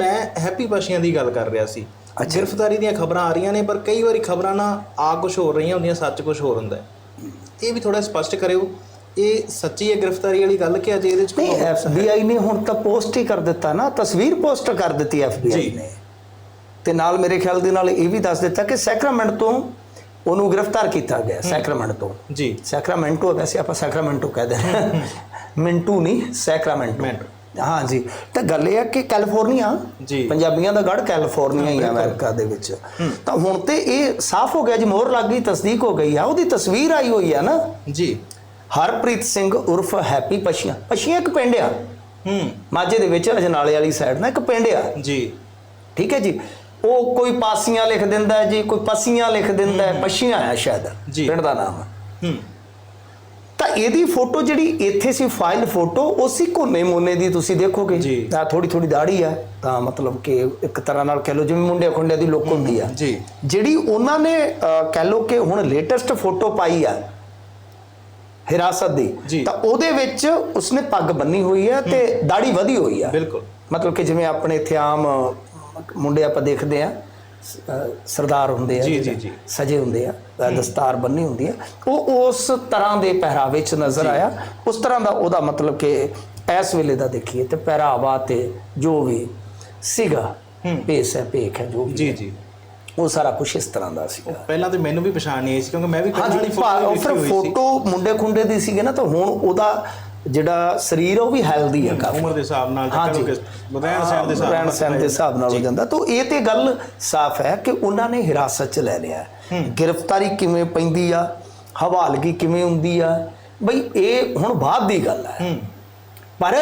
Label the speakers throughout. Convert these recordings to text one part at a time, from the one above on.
Speaker 1: ਮੈਂ ਹੈਪੀ ਪਸ਼ੀਆਂ ਦੀ ਗੱਲ ਕਰ ਰਿਹਾ ਸੀ। ਗ੍ਰਿਫਤਾਰੀ ਦੀਆਂ ਖਬਰਾਂ ਆ ਰਹੀਆਂ ਨੇ ਪਰ ਕਈ ਵਾਰੀ ਖਬਰਾਂ ਨਾ ਆ ਕੁਝ ਹੋਰ ਰਹੀਆਂ ਹੁੰਦੀਆਂ ਸੱਚ ਕੁਝ ਹੋਰ ਹੁੰਦਾ। ਇਹ ਵੀ ਥੋੜਾ ਸਪਸ਼ਟ ਕਰਿਓ। ਇਹ ਸੱਚੀ ਹੈ ਗ੍ਰਿਫਤਾਰੀ ਵਾਲੀ ਗੱਲ ਕਿ ਅਜੇ ਇਹਦੇ ਚ ਕੋਈ
Speaker 2: ਨਹੀਂ ਐਫਬੀਆਈ ਨੇ ਹੁਣ ਤਾਂ ਪੋਸਟ ਹੀ ਕਰ ਦਿੱਤਾ ਨਾ ਤਸਵੀਰ ਪੋਸਟ ਕਰ ਦਿੱਤੀ ਐਫਬੀਆਈ। ਨੇ। ਤੇ ਨਾਲ ਮੇਰੇ ਖਿਆਲ ਦੇ ਨਾਲ ਇਹ ਵੀ ਦੱਸ ਦਿੱਤਾ ਕਿ ਸੈਕਰਾਮੈਂਟ ਤੋਂ ਉਹਨੂੰ ਗ੍ਰਿਫਤਾਰ ਕੀਤਾ ਗਿਆ ਸੈਕਰਾਮੈਂਟ ਤੋਂ।
Speaker 1: ਜੀ।
Speaker 2: ਸੈਕਰਾਮੈਂਟੋ ਵੈਸੇ ਆਪਾਂ ਸੈਕਰਾਮੈਂਟੋ ਕਹਿੰਦੇ ਹਾਂ। ਮਿੰਟੂ ਨਹੀਂ ਸੈਕਰਾਮੈਂਟੋ।
Speaker 1: ਮੈਂਟੋ।
Speaker 2: ਹਾਂ ਜੀ ਤਾਂ ਗੱਲ ਇਹ ਹੈ ਕਿ ਕੈਲੀਫੋਰਨੀਆ
Speaker 1: ਜੀ।
Speaker 2: ਪੰਜਾਬੀਆਂ ਦਾ ਗੜ ਕੈਲੀਫੋਰਨੀਆ ਹੀ ਆ ਅਮਰੀਕਾ ਦੇ ਵਿੱਚ। ਤਾਂ ਹੁਣ ਤੇ ਇਹ ਸਾਫ਼ ਹੋ ਗਿਆ ਜੀ ਮੋਹਰ ਲੱਗ ਗਈ ਤਸਦੀਕ ਹੋ ਗਈ ਆ। ਉਹਦੀ ਤਸਵੀਰ ਆਈ ਹੋਈ ਆ ਨਾ।
Speaker 1: ਜੀ।
Speaker 2: ਹਰਪ੍ਰੀਤ ਸਿੰਘ ਉਰਫ ਹੈਪੀ ਪਸ਼ੀਆਂ। ਪਸ਼ੀਆਂ ਇੱਕ ਪਿੰਡ ਆ।
Speaker 1: ਹੂੰ।
Speaker 2: ਮਾਝੇ ਦੇ ਵਿੱਚ ਅਜਨਾਲੇ ਵਾਲੀ ਸਾਈਡ ਨਾ ਇੱਕ ਪਿੰਡ ਆ।
Speaker 1: ਜੀ।
Speaker 2: ਠੀਕ ਹੈ ਜੀ? ਉਹ ਕੋਈ ਪਾਸੀਆਂ ਲਿਖ ਦਿੰਦਾ ਜੀ ਕੋਈ ਪਸੀਆਂ ਲਿਖ ਦਿੰਦਾ ਪਸ਼ੀਆਂ ਆ ਸ਼ਾਇਦ। ਪਿੰਡ ਦਾ ਨਾਮ।
Speaker 1: ਹੂੰ।
Speaker 2: ਇਹਦੀ ਫੋਟੋ ਜਿਹੜੀ ਇੱਥੇ ਸੀ ਫਾਈਲ ਫੋਟੋ ਉਸੇ ਕੋਨੇ ਮੋਨੇ ਦੀ ਤੁਸੀਂ ਦੇਖੋਗੇ। ਤਾਂ ਥੋੜੀ ਥੋੜੀ ਦਾੜੀ ਆ। ਤਾਂ ਮਤਲਬ ਕਿ ਇੱਕ ਤਰ੍ਹਾਂ ਨਾਲ ਕਹਿ ਲਓ ਜਿਵੇਂ ਮੁੰਡੇ ਖੁੰਡੇ ਦੀ ਲੁੱਕ ਹੁੰਦੀ ਆ।
Speaker 1: ਜੀ।
Speaker 2: ਜਿਹੜੀ ਉਹਨਾਂ ਨੇ ਕਹਿ ਲਓ ਕਿ ਹੁਣ ਲੇਟੈਸਟ ਫੋਟੋ ਪਾਈ ਆ ਹਿਰਾਸਤ। ਦੀ ਤਾਂ ਉਹਦੇ ਵਿੱਚ ਉਸਨੇ ਪੱਗ ਬੰਨੀ ਹੋਈ ਹੈ ਤੇ ਦਾੜੀ ਵਧੀ ਹੋਈ ਆ।
Speaker 1: ਬਿਲਕੁਲ।
Speaker 2: ਮਤਲਬ ਕਿ ਜਿਵੇਂ ਆਪਣੇ ਇੱਥੇ ਆਮ ਮੁੰਡੇ ਆਪਾਂ ਦੇਖਦੇ ਆ ਸਰਦਾਰ ਹੁੰਦੇ ਆ
Speaker 1: ਜੀ,
Speaker 2: ਜਿਹੜੇ
Speaker 1: ਜੀ, ਜੀ।
Speaker 2: ਸਜੇ ਹੁੰਦੇ ਆ ਦਸਤਾਰ ਬੰਨੀ ਹੁੰਦੀ ਆ। ਉਹ ਉਸ ਤਰ੍ਹਾਂ ਦੇ ਪਹਿਰਾਵੇ ਚ ਨਜ਼ਰ ਆਇਆ। ਉਸ ਤਰ੍ਹਾਂ ਦਾ ਉਹਦਾ ਮਤਲਬ ਕਿ ਇਸ ਵੇਲੇ ਦਾ ਦੇਖੀਏ ਤੇ ਪਹਿਰਾਵਾ ਤੇ ਜੋ ਵੀ ਸੀਗਾ ਭੇਸ ਹੈ ਭੇਖ ਹੈ ਜੋ ਵੀ
Speaker 1: ਜੀ
Speaker 2: ਹੈ,
Speaker 1: ਜੀ।
Speaker 2: ਉਹ ਸਾਰਾ ਕੁਝ ਇਸ ਤਰ੍ਹਾਂ ਦਾ ਸੀਗਾ।
Speaker 1: ਪਹਿਲਾਂ ਤੇ ਮੈਨੂੰ ਵੀ ਪਛਾਣ ਨਹੀਂ ਆਈ ਸੀ ਕਿਉਂਕਿ ਮੈਂ ਵੀ
Speaker 2: ਫਿਰ
Speaker 1: ਹੋਈ ਸੀ।
Speaker 2: ਫੋਟੋ ਮੁੰਡੇ ਖੁੰਡੇ ਦੀ ਸੀਗੇ ਨਾ ਤਾਂ ਹੁਣ ਉਹਦਾ ਜਿਹੜਾ ਸਰੀਰ ਉਹ ਵੀ ਹੈਲਦੀ ਆ ਕਾਫੀ।
Speaker 1: ਉਮਰ ਦੇ ਹਿਸਾਬ ਨਾਲ
Speaker 2: ਹਾਂਜੀ।
Speaker 1: ਰਹਿਣ ਸਹਿਣ ਦੇ ਹਿਸਾਬ
Speaker 2: ਰਹਿਣ
Speaker 1: ਨਾਲ
Speaker 2: ਸਹਿਣ ਦੇ ਹਿਸਾਬ ਨਾਲ ਹੋ ਜਾਂਦਾ। ਤਾਂ ਇਹ ਤੇ ਗੱਲ ਸਾਫ਼ ਹੈ ਕਿ ਉਹਨਾਂ ਨੇ ਹਿਰਾਸਤ 'ਚ ਲੈ ਲਿਆ। ਗ੍ਰਿਫਤਾਰੀ ਕਿਵੇਂ ਪੈਂਦੀ ਆ? ਹਵਾਲਗੀ ਕਿਵੇਂ ਹੁੰਦੀ ਆ? ਬਈ ਇਹ ਹੁਣ ਬਾਅਦ ਦੀ ਗੱਲ ਹੈ।
Speaker 1: ਹੂੰ।
Speaker 2: ਪਰ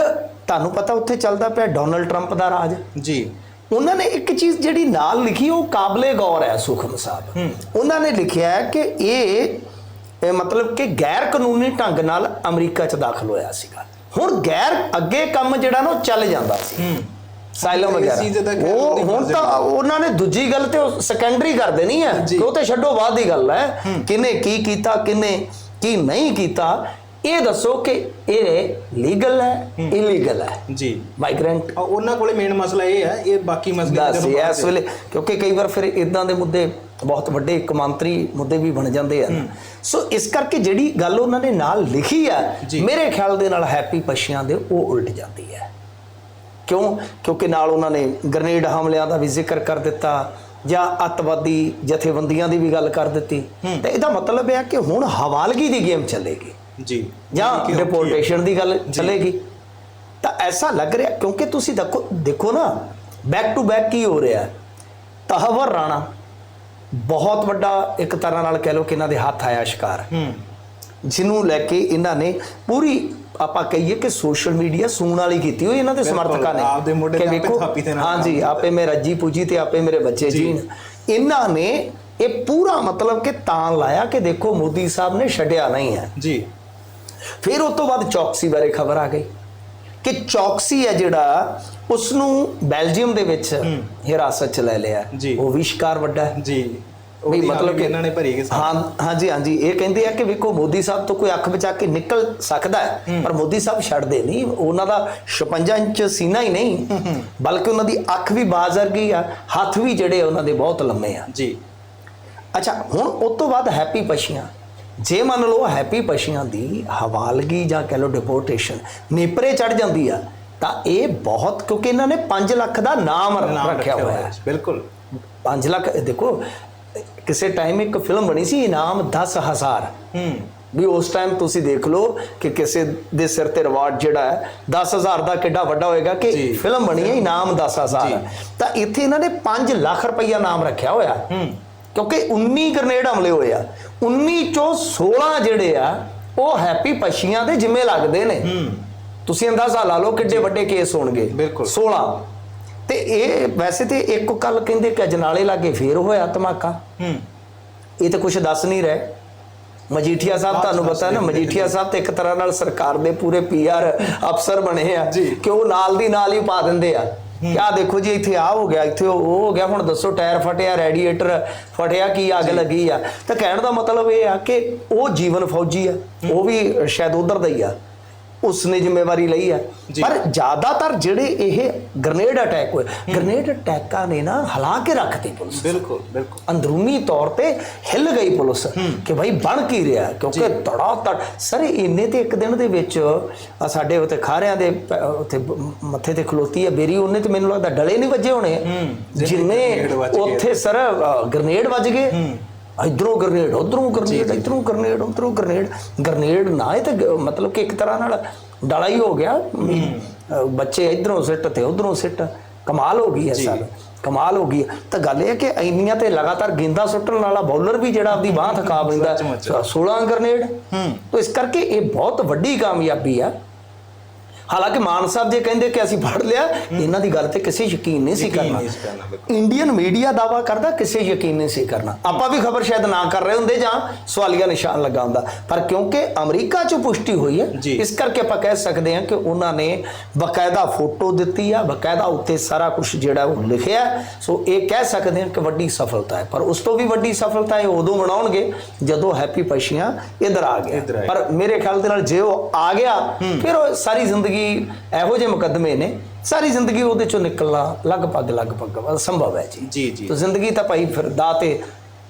Speaker 2: ਤੁਹਾਨੂੰ ਪਤਾ ਉੱਥੇ ਚੱਲਦਾ ਪਿਆ ਡੋਨਲਡ ਟਰੰਪ ਦਾ ਰਾਜ?
Speaker 1: ਜੀ।
Speaker 2: ਉਹਨਾਂ ਨੇ ਇੱਕ ਚੀਜ਼ ਜਿਹੜੀ ਨਾਲ ਲਿਖੀ ਉਹ ਕਾਬਲੇ ਗੌਰ ਹੈ ਸੁਖਮ ਸਾਹਿਬ। ਉਹਨਾਂ ਨੇ ਲਿਖਿਆ ਹੈ ਕਿ ਇਹ ਇਹ ਮਤਲਬ ਕਿ ਗੈਰ ਕਾਨੂੰਨੀ ਢੰਗ ਨਾਲ ਅਮਰੀਕਾ 'ਚ ਦਾਖਲ ਹੋਇਆ ਸੀਗਾ। ਹੁਣ ਗੈਰ ਅੱਗੇ ਕੰਮ ਜਿਹੜਾ ਨਾ ਉਹ ਚੱਲ ਜਾਂਦਾ ਸੀ।
Speaker 1: ਇਸ
Speaker 2: ਵਗੈਰਾ। ਉਹ ਹੁਣ ਤਾਂ ਉਹਨਾਂ ਨੇ ਦੂਜੀ ਗੱਲ ਤੇ ਸੈਕੰਡਰੀ ਕਰ ਦੇਣੀ ਹੈ ਉਹ ਤੇ ਛੱਡੋ ਬਾਅਦ ਦੀ ਗੱਲ ਹੈ। ਕਿਨੇ ਕੀ ਕੀਤਾ ਕਿਨੇ ਕੀ ਨਹੀਂ ਕੀਤਾ। ਇਹ ਦੱਸੋ ਕਿ ਇਹ ਲੀਗਲ ਹੈ ਇਲੀਗਲ ਹੈ?
Speaker 1: ਜੀ।
Speaker 2: ਮਾਈਗ੍ਰੈਂਟ
Speaker 1: ਉਹਨਾਂ ਕੋਲੇ ਮੇਨ ਮਸਲਾ ਇਹ ਹੈ ਇਹ ਬਾਕੀ ਮਸਲੇ
Speaker 2: ਦੱਸ ਇਸ ਵੇਲੇ ਕਿਉਂਕਿ ਕਈ ਵਾਰ ਫਿਰ ਇਦਾਂ ਦੇ ਮੁੱਦੇ ਬਹੁਤ ਵੱਡੇ ਕਮਾਂਤਰੀ ਮੁੱਦੇ ਵੀ ਬਣ ਜਾਂਦੇ ਆ ਸੋ ਇਸ ਕਰਕੇ ਜਿਹੜੀ ਗੱਲ ਉਹਨਾਂ ਨੇ ਨਾਲ ਲਿਖੀ ਆ। ਮੇਰੇ ਖਿਆਲ ਦੇ ਨਾਲ ਹੈਪੀ ਪਸ਼ੀਆਂ ਦੇ ਉਹ ਉਲਟ ਜਾਂਦੀ ਹੈ। ਕਿਉਂ? ਕਿਉਂਕਿ ਨਾਲ ਉਹਨਾਂ ਨੇ ਗ੍ਰਨੇਡ ਹਮਲਿਆਂ ਦਾ ਵੀ ਜ਼ਿਕਰ ਕਰ ਦਿੱਤਾ ਜਾਂ ਅੱਤਵਾਦੀ ਜਥੇਬੰਦੀਆਂ ਦੀ ਵੀ ਗੱਲ ਕਰ ਦਿੱਤੀ। ਤੇ ਇਹਦਾ ਮਤਲਬ ਇਹ ਹੈ ਕਿ ਹੁਣ ਹਵਾਲਗੀ ਦੀ ਗੇਮ ਚੱਲੇਗੀ।
Speaker 1: ਜੀ।
Speaker 2: ਜਾਂ। ਡਿਪੋਰਟੇਸ਼ਨ ਦੀ ਗੱਲ ਚੱਲੇਗੀ। ਤਾਂ ਐਸਾ ਲੱਗ ਰਿਹਾ ਕਿਉਂਕਿ ਤੁਸੀਂ ਦੇਖੋ ਦੇਖੋ ਨਾ ਬੈਕ ਟੂ ਬੈਕ ਕੀ ਹੋ ਰਿਹਾ। ਤਹਵਰ ਰਾਣਾ ਬਹੁਤ ਵੱਡਾ ਇੱਕ ਤਰ੍ਹਾਂ ਨਾਲ ਕਹਿ ਲਓ ਕਿ ਇਹਨਾਂ ਦੇ ਹੱਥ ਆਇਆ ਸ਼ਿਕਾਰ।
Speaker 1: ਹੂੰ।
Speaker 2: ਜਿਹਨੂੰ ਲੈ ਕੇ ਇਹਨਾਂ ਨੇ ਪੂਰੀ ਆਪਾਂ ਕਹੀਏ ਕਿ ਸੋਸ਼ਲ ਮੀਡੀਆ ਸੂਣ ਵਾਲੀ ਕੀਤੀ ਹੋਈ ਇਹਨਾਂ ਦੇ ਸਮਰਥਕਾਂ ਨੇ।
Speaker 1: ਆਪਦੇ ਮੋਢੇ ਤੇ ਆਪੇ ਥਾਪੀ ਦੇ ਨਾਲ
Speaker 2: ਹਾਂਜੀ ਆਪੇ ਮੈਂ ਰੱਜੀ ਪੂਜੀ ਤੇ ਆਪੇ ਮੇਰੇ ਬੱਚੇ
Speaker 1: ਜੀ।
Speaker 2: ਇਹਨਾਂ ਨੇ ਇਹ ਪੂਰਾ ਮਤਲਬ ਕਿ ਤਾਂ ਲਾਇਆ ਕਿ ਦੇਖੋ ਮੋਦੀ ਸਾਹਿਬ ਨੇ ਛੱਡਿਆ ਨਹੀਂ ਹੈ।
Speaker 1: ਜੀ।
Speaker 2: ਫਿਰ ਉਸ ਤੋਂ ਬਾਅਦ ਚੌਕਸੀ ਬਾਰੇ ਖਬਰ ਆ ਗਈ ਕਿ ਚੌਕਸੀ ਹੈ ਜਿਹੜਾ ਉਸ ਨੂੰ ਬੈਲਜੀਅਮ ਦੇ ਵਿੱਚ ਹਿਰਾਸਤ ਚ ਲੈ ਲਿਆ। ਉਹ ਵੀ ਸ਼ਿਕਾਰ ਵੱਡਾ ਹੈ।
Speaker 1: ਜੀ।
Speaker 2: ਵੀ ਮਤਲਬ ਕਿ
Speaker 1: ਇਹਨਾਂ ਨੇ ਭਰੀ ਗਏ
Speaker 2: ਹਾਂ ਹਾਂਜੀ ਹਾਂਜੀ। ਇਹ ਕਹਿੰਦੇ ਆ ਕਿ ਵੇਖੋ ਮੋਦੀ ਸਾਹਿਬ ਤੋਂ ਕੋਈ ਅੱਖ ਬਚਾ ਕੇ ਨਿਕਲ ਸਕਦਾ ਹੈ ਪਰ ਮੋਦੀ ਸਾਹਿਬ ਛੱਡਦੇ ਨਹੀਂ। ਉਹਨਾਂ ਦਾ 56 ਇੰਚ ਸੀਨਾ ਹੀ ਨਹੀਂ ਬਲਕਿ ਉਹਨਾਂ ਦੀ ਅੱਖ ਵੀ ਬਾਜ਼ ਵਰਗੀ ਆ ਹੱਥ ਵੀ ਜਿਹੜੇ ਉਹਨਾਂ ਦੇ ਬਹੁਤ ਲੰਮੇ ਆ।
Speaker 1: ਜੀ।
Speaker 2: ਅੱਛਾ ਹੁਣ ਉਸ ਤੋਂ ਬਾਅਦ ਹੈਪੀ ਪਸ਼ੀਆਂ। ਜੇ ਮੰਨ ਲਓ ਹੈਪੀ ਪਸ਼ੀਆਂ ਦੀ ਹਵਾਲਗੀ ਜਾਂ ਕਹ ਲਓ ਡਿਪੋਰਟੇਸ਼ਨ ਨੇਪਰੇ ਚੜ ਜਾਂਦੀ ਆ ਤਾਂ ਇਹ ਬਹੁਤ ਕਿਉਂਕਿ ਇਹਨਾਂ ਨੇ 5 ਲੱਖ ਦਾ ਨਾਮ ਰੱਖਿਆ ਹੋਇਆ ਹੈ।
Speaker 1: ਬਿਲਕੁਲ।
Speaker 2: 5 ਲੱਖ ਦੇਖੋ ਕਿਸੇ ਟਾਈਮ ਇੱਕ ਫਿਲਮ ਬਣੀ ਸੀ ਇਨਾਮ 10000
Speaker 1: ਹੂੰ।
Speaker 2: ਵੀ ਉਸ ਟਾਈਮ ਤੁਸੀਂ ਦੇਖ ਲਓ ਕਿ ਕਿਸੇ ਦੇ ਸਿਰ ਤੇ ਰਿਵਾਰਡ ਜਿਹੜਾ ਹੈ 10000 ਦਾ ਕਿੱਡਾ ਵੱਡਾ ਹੋਏਗਾ ਕਿ। ਫਿਲਮ ਬਣੀ ਹੈ ਇਨਾਮ 10000
Speaker 1: ਜੀ।
Speaker 2: ਤਾਂ ਇੱਥੇ ਇਹਨਾਂ ਨੇ 5 ਲੱਖ ਰੁਪਈਆ ਨਾਮ ਰੱਖਿਆ ਹੋਇਆ।
Speaker 1: ਹੂੰ।
Speaker 2: ਕਿਉਂਕਿ 19 ਗ੍ਰਨੇਡ ਹਮਲੇ ਹੋਏ ਆ। 19 ਚੋਂ 16 ਜਿਹੜੇ ਆ ਉਹ ਹੈਪੀ ਪਸ਼ੀਆਂ ਦੇ ਜਿੰਮੇ ਲੱਗਦੇ ਨੇ। ਤੁਸੀਂ ਅੰਦਾਜ਼ਾ ਲਾ ਲਓ ਕਿੱਡੇ ਵੱਡੇ ਕੇਸ ਹੋਣਗੇ।
Speaker 1: ਬਿਲਕੁਲ।
Speaker 2: 16 ਤੇ ਇਹ ਵੈਸੇ ਤੇ ਇੱਕ ਕੱਲ ਕਹਿੰਦੇ ਕਿ ਅਜਨਾਲੇ ਲਾਗੇ ਫੇਰ ਹੋਇਆ ਧਮਾਕਾ।
Speaker 1: ਹੂੰ।
Speaker 2: ਇਹ ਤਾਂ ਕੁਝ ਦੱਸ ਨਹੀਂ ਰਹੇ। ਮਜੀਠੀਆ ਸਾਹਿਬ ਤੁਹਾਨੂੰ ਪਤਾ ਹੈ ਨਾ। ਮਜੀਠੀਆ ਸਾਹਿਬ ਤੇ ਇੱਕ ਤਰ੍ਹਾਂ ਨਾਲ ਸਰਕਾਰ ਦੇ ਪੂਰੇ ਪੀਆਰ ਅਫਸਰ ਬਣੇ ਆ। ਕਿ ਉਹ ਨਾਲ ਦੀ ਨਾਲ ਹੀ ਪਾ ਦਿੰਦੇ ਆ। ਕਿਆ ਦੇਖੋ ਜੀ ਇੱਥੇ ਆ ਹੋ ਗਿਆ ਇੱਥੇ ਉਹ ਹੋ ਗਿਆ ਹੁਣ ਦੱਸੋ ਟਾਇਰ ਫਟਿਆ ਰੈਡੀਏਟਰ ਫਟਿਆ ਕੀ ਅੱਗ ਲੱਗੀ ਆ? ਤਾਂ ਕਹਿਣ ਦਾ ਮਤਲਬ ਇਹ ਆ ਕਿ ਉਹ ਜੀਵਨ ਫੌਜੀ ਆ ਉਹ ਵੀ ਸ਼ਾਇਦ ਉਧਰ ਦਾ ਹੀ ਆ। ਉਸਨੇ ਜ਼ਿੰਮੇਵਾਰੀ ਲਈ ਹੈ। ਪਰ ਜ਼ਿਆਦਾਤਰ ਜਿਹੜੇ ਇਹ ਗ੍ਰਨੇਡ ਅਟੈਕ ਹੋਏ ਗ੍ਰਨੇਡ ਅਟੈਕਾਂ ਨੇ ਨਾ ਹਿਲਾ ਕੇ ਰੱਖਤੀ ਪੁਲਿਸ।
Speaker 1: ਬਿਲਕੁਲ ਬਿਲਕੁਲ।
Speaker 2: ਅੰਦਰੂਨੀ ਤੌਰ ਤੇ ਹਿੱਲ ਗਈ ਪੁਲਿਸ ਕਿ ਭਾਈ ਬਣ ਕੀ ਰਿਹਾ ਕਿਉਂਕਿ ਤੜਾ ਤੜ ਸਰ ਇੰਨੇ ਤੇ ਇੱਕ ਦਿਨ ਦੇ ਵਿੱਚ ਸਾਡੇ ਉੱਤੇ ਖਾਰਿਆਂ ਦੇ ਬ- ਮੱਥੇ ਤੇ ਖਲੋਤੀ ਹੈ ਬੇਰੀ ਉਹਨੇ ਤੇ ਮੈਨੂੰ ਲੱਗਦਾ ਡਲੇ ਨਹੀਂ ਵੱਜੇ ਹੋਣੇ। ਜਿੰਨੇ। ਉੱਥੇ ਸਰ ਗ੍ਰਨੇਡ ਵੱਜ ਗਏ। ਇਧਰੋਂ ਗ੍ਰਨੇਡ ਉਧਰੋਂ ਗ੍ਰਨੇਡ ਇਧਰੋਂ ਗ੍ਰਨੇਡ ਉਧਰੋਂ ਗ੍ਰਨੇਡ ਗ੍ਰਨੇਡ ਨਾ ਇਹ ਤੇ ਮਤਲਬ ਕਿ ਇੱਕ ਤਰ੍ਹਾਂ ਨਾਲ ਡਲਾ ਹੀ ਹੋ ਗਿਆ। ਬੱਚੇ ਇਧਰੋਂ ਸਿੱਟ ਤੇ ਉਧਰੋਂ ਸਿੱਟ। ਕਮਾਲ ਹੋ ਗਈ ਹੈ ਸਰ ਕਮਾਲ ਹੋ ਗਈ ਹੈ। ਤਾਂ ਗੱਲ ਇਹ ਹੈ ਕਿ ਇੰਨੀਆਂ ਤੇ ਲਗਾਤਾਰ ਗੇਂਦਾਂ ਸੁੱਟਣ ਵਾਲਾ ਬੌਲਰ ਵੀ ਜਿਹੜਾ ਆਪਦੀ ਬਾਹ ਥਕਾ
Speaker 1: ਸੱਚਮੁੱਚ।
Speaker 2: 16 ਗ੍ਰਨੇਡ ਤਾਂ ਇਸ ਕਰਕੇ ਇਹ ਬਹੁਤ ਵੱਡੀ ਕਾਮਯਾਬੀ ਆ ਹਾਲਾਂਕਿ ਮਾਨ ਸਾਹਿਬ ਜੇ ਕਹਿੰਦੇ ਕਿ ਅਸੀਂ ਫੜ ਲਿਆ ਇਹਨਾਂ ਦੀ ਗੱਲ ਤੇ ਕਿਸੇ ਯਕੀਨ ਨਹੀਂ ਸੀ ਕਰਨਾ। ਇੰਡੀਅਨ ਮੀਡੀਆ ਦਾਵਾ ਕਰਦਾ ਕਿਸੇ ਯਕੀਨ ਨਹੀਂ ਸੀ ਕਰਨਾ ਆਪਾਂ ਵੀ ਖਬਰ ਸ਼ਾਇਦ ਨਾ ਕਰ ਰਹੇ ਹੁੰਦੇ ਜਾਂ ਸਵਾਲੀਆ ਨਿਸ਼ਾਨ ਲੱਗਾ ਹੁੰਦਾ ਪਰ ਕਿਉਂਕਿ ਅਮਰੀਕਾ 'ਚ ਪੁਸ਼ਟੀ ਹੋਈ ਹੈ। ਇਸ ਕਰਕੇ ਆਪਾਂ ਕਹਿ ਸਕਦੇ ਹਾਂ ਕਿ ਉਹਨਾਂ ਨੇ ਬਕਾਇਦਾ ਫੋਟੋ ਦਿੱਤੀ ਆ ਬਕਾਇਦਾ ਉੱਤੇ ਸਾਰਾ ਕੁਝ ਜਿਹੜਾ ਉਹ ਲਿਖਿਆ। ਸੋ ਇਹ ਕਹਿ ਸਕਦੇ ਹਾਂ ਕਿ ਵੱਡੀ ਸਫਲਤਾ ਹੈ ਪਰ ਉਸ ਤੋਂ ਵੀ ਵੱਡੀ ਸਫਲਤਾ ਇਹ ਉਦੋਂ ਮਨਾਉਣਗੇ ਜਦੋਂ ਹੈਪੀ ਪਸ਼ੀਆਂ ਇੱਧਰ ਆ ਗਿਆ
Speaker 1: ਆਏ।
Speaker 2: ਪਰ ਮੇਰੇ ਖਿਆਲ ਦੇ ਨਾਲ ਜੇ ਉਹ ਆ ਗਿਆ ਫਿਰ ਉਹ ਸਾਰੀ ਜ਼ਿੰਦਗੀ ਇਹੋ ਜਿਹੇ ਮੁਕੱਦਮੇ ਨੇ ਸਾਰੀ ਜ਼ਿੰਦਗੀ ਉਹਦੇ ਚੋਂ ਨਿਕਲਣਾ ਲਗਭਗ ਲਗਭਗ ਸੰਭਵ ਹੈ ਜੀ।
Speaker 1: ਜੀ ਜੀ।
Speaker 2: ਤਾਂ ਜ਼ਿੰਦਗੀ ਤਾਂ ਭਾਈ ਫਿਰ ਦਾ ਤੇ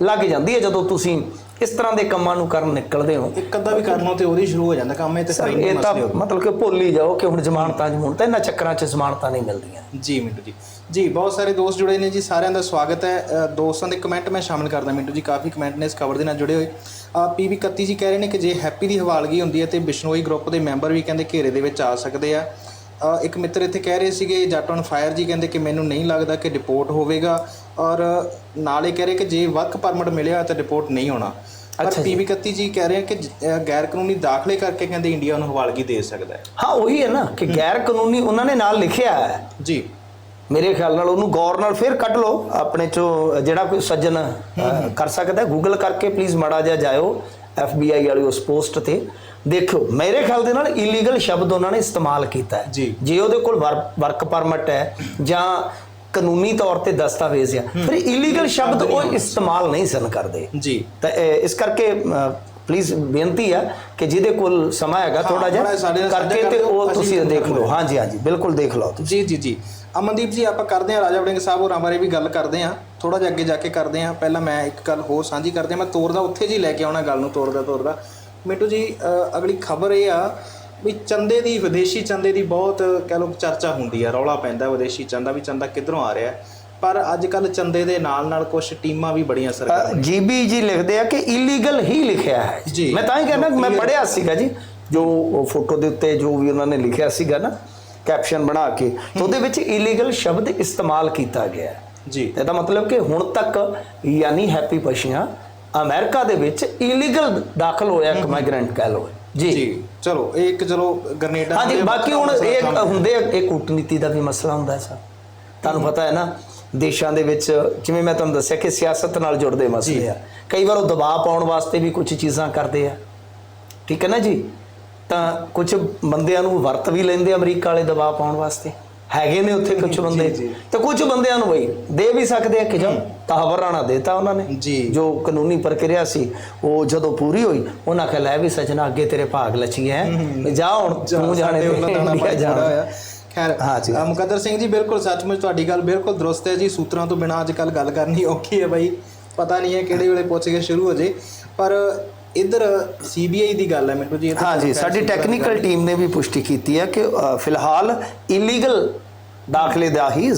Speaker 2: ਲੱਗ ਜਾਂਦੀ ਹੈ ਜਦੋਂ ਤੁਸੀਂ ਇਸ ਤਰ੍ਹਾਂ ਦੇ ਕੰਮਾਂ ਨੂੰ ਕਰਨ ਨਿਕਲਦੇ ਹੋ।
Speaker 1: ਇੱਕ ਅੱਧਾ ਵੀ ਕਰਨੋਂ ਤੇ ਉਹਦੀ ਸ਼ੁਰੂ ਹੋ ਜਾਂਦਾ ਕੰਮ ਇਹ ਤੇ ਫਿਰ ਇੰਨੇ
Speaker 2: ਇਹ ਤਾਂ। ਮਤਲਬ ਕਿ ਭੁੱਲ ਹੀ ਜਾਓ ਕਿ ਹੁਣ ਜ਼ਮਾਨਤਾਂ ਜਮੂਨਤਾਂ ਇਹਨਾਂ ਚੱਕਰਾਂ 'ਚ ਜ਼ਮਾਨਤਾਂ ਨਹੀਂ ਮਿਲਦੀਆਂ।
Speaker 1: ਜੀ ਮਿੰਟੂ ਜੀ। ਜੀ ਬਹੁਤ ਸਾਰੇ ਦੋਸਤ ਜੁੜੇ ਨੇ ਜੀ ਸਾਰਿਆਂ ਦਾ ਸਵਾਗਤ ਹੈ। ਦੋਸਤਾਂ ਦੇ ਕਮੈਂਟ ਮੈਂ ਸ਼ਾਮਿਲ ਕਰਦਾ ਮਿੰਟੂ ਜੀ ਕਾਫੀ ਕਮੈਂਟ ਨੇ ਇਸ ਖਬਰ ਦੇ ਨਾਲ ਜੁੜੇ ਹੋਏ। ਪੀਵੀ 31 ਜੀ ਕਹਿ ਰਹੇ ਨੇ ਕਿ ਜੇ ਹੈਪੀ ਦੀ ਹਵਾਲਗੀ ਹੁੰਦੀ ਹੈ ਤੇ ਬਿਸ਼ਨੋਈ ਗਰੁੱਪ ਦੇ ਮੈਂਬਰ ਵੀ ਕਹਿੰਦੇ ਘੇਰੇ ਦੇ ਵਿੱਚ ਆ ਸਕਦੇ ਆ। ਇੱਕ ਮਿੱਤਰ ਇੱਥੇ ਕਹਿ ਰਹੇ ਸੀਗੇ ਜੱਟ ਔਨ ਫਾਇਰ ਜੀ ਕਹਿੰਦੇ ਕਿ ਮੈਨੂੰ ਨਹੀਂ ਲੱਗਦਾ ਕਿ ਡਿਪੋਰਟ ਹੋਵੇਗਾ। ਔਰ ਨਾਲ ਇਹ ਕਹਿ ਰਹੇ ਕਿ ਜੇ ਵਰਕ ਪਰਮਿਟ ਮਿਲਿਆ ਤਾਂ ਡਿਪੋਰਟ ਨਹੀਂ ਹੋਣਾ। ਪਰ
Speaker 2: ਅੱਛਾ ਜੀ।
Speaker 1: ਪੀਵੀ 31 ਜੀ ਕਹਿ ਰਹੇ ਕਿ ਜ- ਗੈਰ ਕਾਨੂੰਨੀ ਦਾਖਲੇ ਕਰਕੇ ਕਹਿੰਦੇ ਇੰਡੀਆ ਨੂੰ ਹਵਾਲਗੀ ਦੇ ਸਕਦਾ ਹੈ।
Speaker 2: ਹਾਂ ਉਹੀ ਹੈ ਨਾ ਕਿ ਗੈਰ ਕਾਨੂੰਨੀ ਉਹਨਾਂ ਨੇ ਨਾਲ ਲਿਖਿਆ ਹੈ।
Speaker 1: ਜੀ।
Speaker 2: ਮੇਰੇ ਖਿਆਲ ਨਾਲ ਉਹਨੂੰ ਗੌਰ ਨਾਲ ਫਿਰ ਕੱਢ ਲਓ ਆਪਣੇ ਚੋਂ ਜਿਹੜਾ ਕੋਈ ਸੱਜਣ ਕਰ ਸਕਦਾ ਗੂਗਲ ਕਰਕੇ ਪਲੀਜ਼ ਮਾੜਾ ਜਿਹਾ ਜਾਇਓ FBI ਵਾਲੀ ਉਸ ਪੋਸਟ ਤੇ। ਦੇਖੋ ਮੇਰੇ ਖਿਆਲ ਦੇ ਨਾਲ ਇਲੀਗਲ ਸ਼ਬਦ ਉਹਨਾਂ ਨੇ ਇਸਤੇਮਾਲ ਕੀਤਾ ਹੈ।
Speaker 1: ਜੀ।
Speaker 2: ਜੇ ਉਹਦੇ ਕੋਲ ਵਰਕ ਪਰਮਿਟ ਹੈ ਜਾਂ ਕਾਨੂੰਨੀ ਤੌਰ ਤੇ ਦਸਤਾਵੇਜ਼ ਆ। ਫਿਰ ਇਲੀਗਲ ਸ਼ਬਦ ਉਹ ਇਸਤੇਮਾਲ ਨਹੀਂ ਸਨ ਕਰਦੇ।
Speaker 1: ਜੀ।
Speaker 2: ਤਾਂ ਇਸ ਕਰਕੇ ਪਲੀਜ਼ ਬੇਨਤੀ ਆ ਕਿ ਜਿਹਦੇ ਕੋਲ ਸਮਾਂ ਹੈਗਾ ਥੋੜਾ ਜਿਹਾ ਕਰਕੇ
Speaker 1: ਕਰ
Speaker 2: ਤੇ ਉਹ ਤੁਸੀਂ ਦੇਖ ਲਓ। ਹਾਂਜੀ ਹਾਂਜੀ ਬਿਲਕੁਲ ਦੇਖ ਲਓ
Speaker 1: ਜੀ ਜੀ ਜੀ। ਅਮਨਦੀਪ ਜੀ ਆਪਾਂ ਕਰਦੇ ਹਾਂ ਰਾਜਾ ਵੜਿੰਗ ਸਾਹਿਬ ਹੋਰਾਂ ਬਾਰੇ ਵੀ ਗੱਲ ਕਰਦੇ ਹਾਂ। ਥੋੜਾ ਜਿਹਾ ਅੱਗੇ ਜਾ ਕੇ ਕਰਦੇ ਹਾਂ। ਪਹਿਲਾਂ ਮੈਂ ਇੱਕ ਗੱਲ ਹੋਰ ਸਾਂਝੀ ਕਰਦੇ ਹਾਂ। ਮੈਂ ਤੋਰਦਾ ਉੱਥੇ ਜੀ ਲੈ ਕੇ ਆਉਣਾ ਗੱਲ ਨੂੰ ਤੋਰਦਾ ਤੋਰਦਾ। ਮਿੱਟੂ ਜੀ ਅਗਲੀ ਖਬਰ ਇਹ ਆ ਵੀ ਚੰਦੇ ਦੀ ਵਿਦੇਸ਼ੀ ਚੰਦੇ ਦੀ ਬਹੁਤ ਕਹਿ ਲਓ ਚਰਚਾ ਹੁੰਦੀ ਆ ਰੌਲਾ ਪੈਂਦਾ ਵਿਦੇਸ਼ੀ ਚੰਦਾ ਵੀ ਚੰਦਾ ਕਿੱਧਰੋਂ ਆ ਰਿਹਾ। ਪਰ ਅੱਜ ਕੱਲ ਚੰਦੇ ਦੇ ਨਾਲ ਨਾਲ ਕੁਝ ਟੀਮਾਂ ਵੀ ਬੜੀਆਂ ਸਰਕਾਰ
Speaker 2: ਜੀਬੀ ਜੀ ਲਿਖਦੇ ਆ ਕਿ ਇਲੀਗਲ ਹੀ ਲਿਖਿਆ ਹੈ।
Speaker 1: ਜੀ।
Speaker 2: ਮੈਂ ਤਾਂ ਹੀ ਕਹਿੰਦਾ ਮੈਂ ਪੜਿਆ ਸੀਗਾ ਜੀ ਜੋ ਉਹ ਫੋਟੋ ਦੇ ਉੱਤੇ ਜੋ ਵੀ ਉਹਨਾਂ ਨੇ ਲਿਖਿਆ ਸੀਗਾ ਨਾ ਕੈਪਸ਼ਨ ਬਣਾ ਕੇ ਤਾਂ ਉਹਦੇ ਵਿੱਚ ਇਲੀਗਲ ਸ਼ਬਦ ਇਸਤੇਮਾਲ ਕੀਤਾ ਗਿਆ
Speaker 1: ਜੀ।
Speaker 2: ਇਹਦਾ ਮਤਲਬ ਕਿ ਹੁਣ ਤੱਕ ਯਾਨੀ ਹੈਪੀ ਪਸ਼ੀਆਂ ਅਮਰੀਕਾ ਦੇ ਵਿੱਚ ਇਲੀਗਲ ਦਾਖਲ ਹੋਇਆ ਇੱਕ ਮਾਈਗ੍ਰੈਂਟ ਕਹਿ ਜੀ।
Speaker 1: ਜੀ। ਚਲੋ ਇਹ ਇੱਕ ਚਲੋ ਗ੍ਰਨੇਡਾ
Speaker 2: ਹਾਂਜੀ ਬਾਕੀ ਹੁਣ ਇਹ ਹੁੰਦੇ ਆ- ਇਹ ਕੂਟਨੀਤੀ ਦਾ ਵੀ ਮਸਲਾ ਹੁੰਦਾ ਹੈ ਸਰ। ਤੁਹਾਨੂੰ ਪਤਾ ਹੈ ਨਾ ਦੇਸ਼ਾਂ ਦੇ ਵਿੱਚ ਜਿਵੇਂ ਮੈਂ ਤੁਹਾਨੂੰ ਦੱਸਿਆ ਕਿ ਸਿਆਸਤ ਨਾਲ ਜੁੜਦੇ ਮਸਲੇ ਆ। ਕਈ ਵਾਰ ਉਹ ਦਬਾਅ ਪਾਉਣ ਵਾਸਤੇ ਵੀ ਕੁਝ ਚੀਜ਼ਾਂ ਕਰਦੇ ਆ। ਠੀਕ ਹੈ ਨਾ ਜੀ? ਤਾਂ ਕੁਝ ਬੰਦਿਆਂ ਨੂੰ ਵਰਤ ਵੀ ਲੈਂਦੇ ਅਮਰੀਕਾ ਵਾਲੇ ਦਬਾਅ ਪਾਉਣ ਵਾਸਤੇ। ਹੈਗੇ ਨੇ ਉੱਥੇ ਕੁਝ ਬੰਦੇ। ਤੇ ਕੁਝ ਬੰਦਿਆਂ ਨੂੰ ਬਈ ਦੇ ਵੀ ਸਕਦੇ ਆ ਕਿ ਜੋ? ਤਹਵਰਾਣਾ ਦੇਤਾ ਉਹਨਾਂ ਨੇ।
Speaker 1: ਜੀ।
Speaker 2: ਕਾਨੂੰਨੀ ਪ੍ਰਕਿਰਿਆ ਸੀ ਉਹ ਜਦੋਂ ਪੂਰੀ ਹੋਈ ਉਹਨਾਂ ਕਹ ਲੈ ਵੀ ਸਜਣਾ ਅੱਗੇ ਤੇਰੇ ਭਾਗ ਲਚੀ ਹੈ ਜਾ ਹੁਣ ਤੂੰ ਜਾਣੇ ਤੇ ਇੰਡੀਆ ਜਾਣਾ।
Speaker 1: ਹੋਇਆ। ਖੈਰ
Speaker 2: ਹਾਂ ਜੀ।
Speaker 1: ਅ, ਮੁਕੱਦਰ ਸਿੰਘ ਜੀ ਬਿਲਕੁਲ ਸੱਚਮੁੱਚ ਤੁਹਾਡੀ ਗੱਲ ਬਿਲਕੁਲ ਦਰੁਸਤ ਹੈ ਜੀ। ਸੂਤਰਾਂ ਤੋਂ ਬਿਨਾਂ ਅੱਜ ਕੱਲ ਗੱਲ ਕਰਨੀ ਔਖੀ ਹੈ ਬਾਈ। ਪਤਾ ਨਹੀਂ ਹੈ ਕਿਹੜੇ ਵੇਲੇ ਪੁੱਛ ਕੇ ਸ਼ੁਰੂ ਹੋ ਜੇ। ਪਰ ਇੱਧਰ ਸੀਬੀਆਈ ਦੀ ਗੱਲ ਹੈ ਮੈਨੂੰ ਜੀ। ਇਹ ਤਾਂ
Speaker 2: ਹਾਂ ਜੀ ਸਾਡੀ ਟੈਕਨੀਕਲ ਟੀਮ ਨੇ ਵੀ ਪੁਸ਼ਟੀ ਕੀਤੀ ਹੈ ਕਿ ਫਿਲਹਾਲ ਇਲੀਗਲ ਦਾਖਲੇ ਦਾ ਹੀ